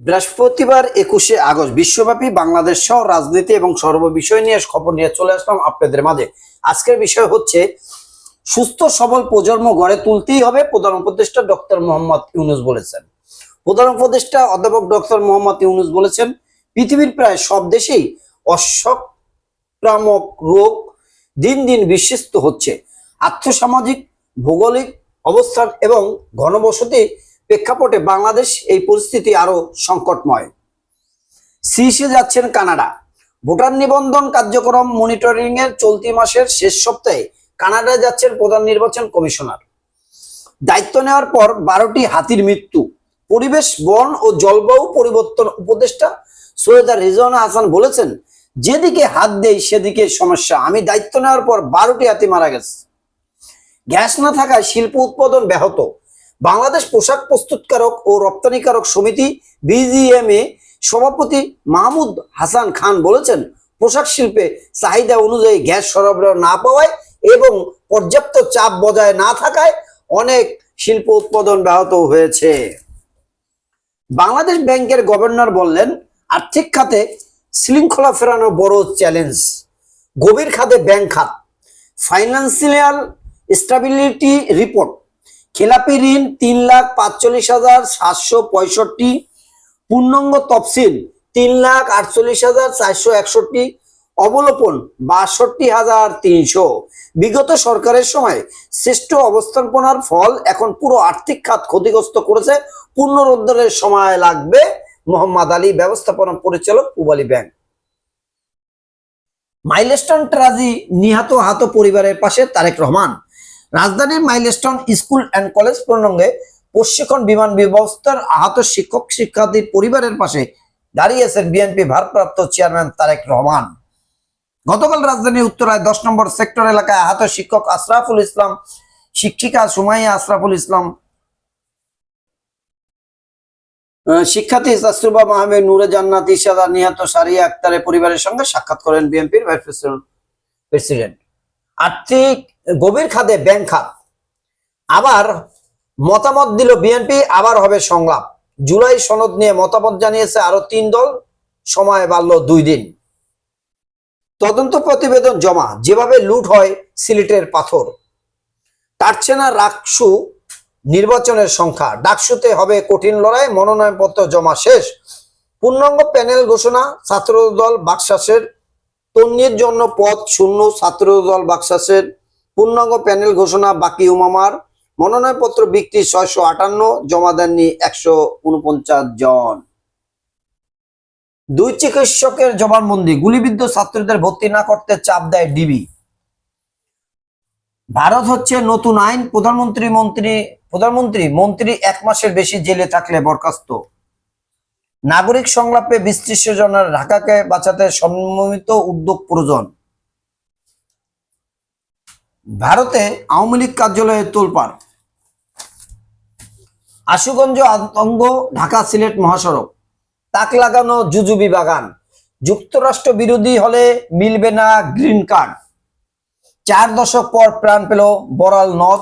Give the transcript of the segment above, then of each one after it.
বৃহস্পতিবার একুশে আগস্ট বিশ্বব্যাপী বাংলাদেশ সহ রাজনীতি এবং সর্ববিষয় নিয়ে খবর নিয়ে চলে আসলাম আপনাদের মাঝে। আজকের বিষয় হচ্ছে, সুস্থ সবল প্রজন্ম গড়ে তুলতেই হবে প্রধান উপদেষ্টা ডক্টর মোহাম্মদ ইউনুস বলেছেন। প্রধান উপদেষ্টা অধ্যাপক ডক্টর মোহাম্মদ ইউনুস বলেছেন, পৃথিবীর প্রায় সব দেশেই অসংক্রামক রোগ দিন দিন বিশ্বস্ত হচ্ছে। আর্থসামাজিক, ভৌগোলিক অবস্থান এবং ঘনবসতি প্রেক্ষাপটে বাংলাদেশ এই পরিস্থিতি আরও সংকটময়। শীর্ষে যাচ্ছেন কানাডা। ভোটার নিবন্ধন কার্যক্রম মনিটরিং এর চলতি মাসের শেষ সপ্তাহে কানাডায় যাচ্ছেন প্রধান নির্বাচন কমিশনার। দায়িত্ব নেওয়ার পর বারোটি হাতির মৃত্যু। পরিবেশ, বন ও জলবায়ু পরিবর্তন উপদেষ্টা সৈয়দা রিজওয়ানা হাসান বলেছেন, যেদিকে হাত দেই সেদিকে সমস্যা। আমি দায়িত্ব নেওয়ার পর বারোটি হাতি মারা গেছে। গ্যাস না থাকায় শিল্প উৎপাদন ব্যাহত। বাংলাদেশ পোশাক প্রস্তুতকারক ও রপ্তানিকারক সমিতি বিজিএমএ সভাপতি মাহমুদ হাসান খান বলেছেন, পোশাক শিল্পে চাহিদা অনুযায়ী গ্যাস সরবরাহ না পাওয়ায় এবং পর্যাপ্ত চাপ বজায় না থাকায় অনেক শিল্প উৎপাদন ব্যাহত হয়েছে। বাংলাদেশ ব্যাংকের গভর্নর বললেন, আর্থিক খাতে শৃঙ্খলা ফেরানো বড় চ্যালেঞ্জ। গভীর খাতে ব্যাংক খাত। Financial stability report. খেলাপি ঋণ তিন লাখ পাঁচচল্লিশ হাজার সাতশো পঁয়ষট্টি, পূর্ণাঙ্গ তফসিল তিন লাখ আটচল্লিশ হাজার চারশো একষট্টি, অবলোপন বাষট্টি হাজার তিনশো। বিগত সরকারের সময় শ্রেষ্ঠ অবস্থাপনার ফল এখন পুরো আর্থিক খাত ক্ষতিগ্রস্ত করেছে। পুনরুদ্ধারের সময় লাগবে মোহাম্মদ আলী, ব্যবস্থাপনা পরিচালক পুবালী ব্যাংক। মাইলস্টোন ট্রাজি নিহত আহত পরিবারের পাশে তারেক রহমান। রাজধানীর মাইলস্টোন স্কুল অ্যান্ড কলেজ প্রসঙ্গে প্রশিক্ষণ বিমান ব্যবস্থার আহত শিক্ষক শিক্ষার্থীর পরিবারের পাশে দাঁড়িয়েছেন বিএনপি ভারপ্রাপ্ত চেয়ারম্যান তারেক রহমান। গতকাল রাজধানীর উত্তরায় দশ নম্বর সেক্টর এলাকায় আহত শিক্ষক আশরাফুল ইসলাম, শিক্ষিকা সুমাইয়া আশরাফুল ইসলাম শিক্ষার্থী তাসরুবা মাহমেদ, নূরে জান্নাত ইশাদা নিহত সারিয়া আক্তারের পরিবারের সঙ্গে সাক্ষাৎ করেন বিএনপির ভাইস প্রেসিডেন্ট। আর্থিক গভীর খাতে ব্যাংক খাত। আবার মতামত দিল বিএনপি আবার হবে সংলাপ। জুলাই সনদ নিয়ে মতামত জানিয়েছে আরও তিন দল, সময় বাড়ল দুই দিন। তদন্ত প্রতিবেদন জমা, যেভাবে লুট হয় সিলেটের পাথর। কাটছে না রাকসু নির্বাচনের সংখ্যা, ডাকসুতে হবে কঠিন লড়াই, মনোনয়নপত্র জমা শেষ। পূর্ণাঙ্গ প্যানেল ঘোষণা, ছাত্রদল বাকশাসের তন্নির জন্য পদ শূন্য ছাত্রদল বাকশাসের পূর্ণাঙ্গ প্যানেল ঘোষণা বাকি উমামার। মনোনয়নপত্র বিক্রি ছয়শো আটান্ন, জমা দেননি একশো উনপঞ্চাশ জন। দুই চিকিৎসকের জবানবন্দি, গুলিবিদ্ধ ছাত্রদের ভর্তি না করতে চাপ দেয় ডিবি। ভারত হচ্ছে নতুন আইন, প্রধানমন্ত্রী মন্ত্রী প্রধানমন্ত্রী মন্ত্রী এক মাসের বেশি জেলে থাকলে বরখাস্ত। নাগরিক সংলাপে জনের ঢাকাকে বাঁচাতে সম্মিলিত উদ্যোগ প্রয়োজন। ভারতে আওয়ামী লীগ কার্যালয়ে তোলপাড়। আশুগঞ্জ আতঙ্গ ঢাকা সিলেট মহাসড়ক। তাক লাগানো জুজুবি বাগান। যুক্তরাষ্ট্র বিরোধী হলে মিলবে না গ্রিন কার্ড। চার দশক পর প্রাণ পেল বরাল নদ।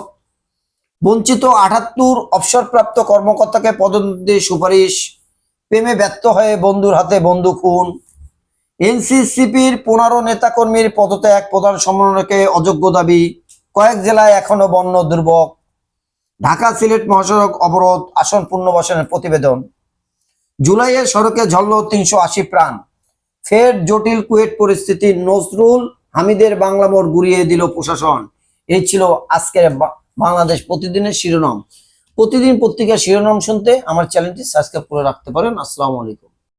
বঞ্চিত আটাত্তর অবসরপ্রাপ্ত কর্মকর্তাকে পদোন্নতির সুপারিশ প্রেমে ব্যর্থ হয়ে বন্ধুর হাতে বন্ধু খুন। এনসিসিপির পনেরো নেতাকর্মীর পদত্যাগ প্রধান সম্মেলনকে অযোগ্য দাবি। কয়েক জেলায় এখনও বন্য দুর্ভোগ। ঢাকা সিলেট মহাসড়ক অবরোধ আসন পুনর্বাসনের প্রতিবেদন। জুলাইয়ে সড়কে ঝরল তিনশো আশি প্রাণ। ফের জটিল কুয়েট পরিস্থিতি নজরুল হামিদের বাংলা মোড় ঘুরিয়ে দিল প্রশাসন। এই ছিল আজকের বাংলাদেশ প্রতিদিনের শিরোনাম। প্রতিদিন পত্রিকার শিরোনাম শুনতে আমার চ্যানেলটি সাবস্ক্রাইব করে রাখতে পারেন। আসসালামু আলাইকুম।